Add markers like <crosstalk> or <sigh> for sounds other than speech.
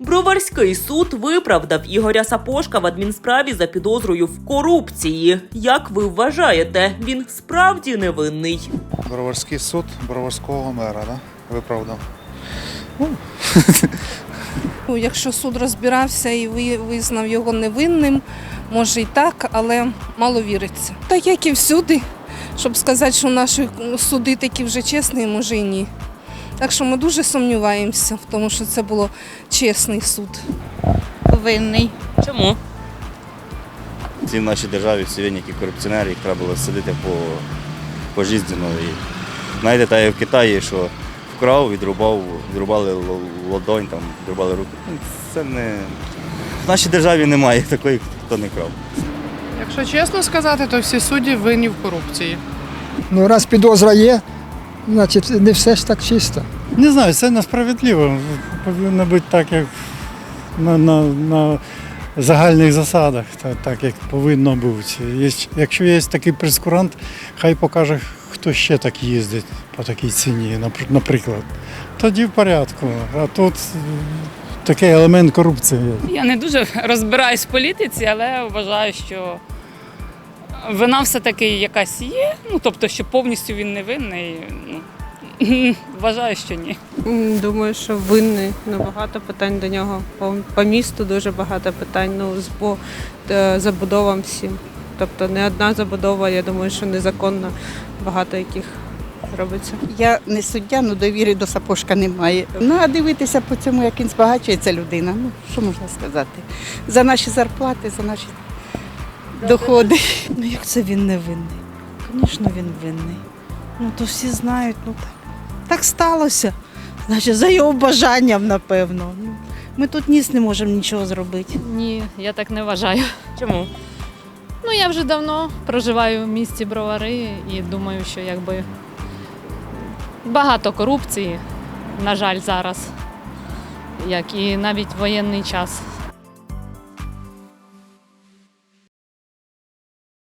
Броварський суд виправдав Ігоря Сапошка в адмінсправі за підозрою в корупції. Як ви вважаєте, він справді невинний? Броварський суд Броварського мера, да? Виправдав. Ну, Якщо суд розбирався і визнав його невинним, може і так, але мало віриться. Так як і всюди, щоб сказати, що наші суди такі вже чесні, може і ні. Так що ми дуже сумніваємося в тому, що це було чесний суд. Винний. Чому? Ці в нашій державі всі винні корупціонери, їх треба було сидіти по, пожизненно. Знаєте, та і в Китаї, що вкрав, відрубав, відрубали ладонь, там, відрубали руки. Ну, Це не. В нашій державі немає такої, хто не крав. Якщо чесно сказати, то всі судді винні в корупції. Ну, раз підозра є, значить не все ж так чисто. Не знаю, це несправедливо. Повинно бути так, як на, на, на загальних засадах, та- так як повинно бути. Якщо є такий прескурант, хай покаже, хто ще так їздить по такій ціні, наприклад. Тоді в порядку. А тут такий елемент корупції. Я не дуже <laughs> розбираюсь в політиці, але вважаю, що вина все-таки якась є. Ну, тобто, що повністю він не винний. Ну, <laughs> вважаю, що ні. Думаю, що винний. Ну, багато питань до нього. По, по місту дуже багато питань. Ну, з по е, забудовам всім. Тобто не одна забудова, я думаю, що незаконно багато яких робиться. Я не суддя, але довіри до сапожка немає. Ну, а дивитися по цьому, як він збагачується людина. Ну, що можна сказати? За наші зарплати, за наші доходи. Ну як це він не винний? Звісно, він винний. Ну то всі знають, ну так. Так сталося. Значить, за його бажанням, напевно. Ну, Ми тут ніс не можемо нічого зробити. Ні, я так не вважаю. Чому? Ну я вже давно проживаю в місті Бровари і думаю, що якби багато корупції, на жаль, зараз, як і навіть в воєнний час.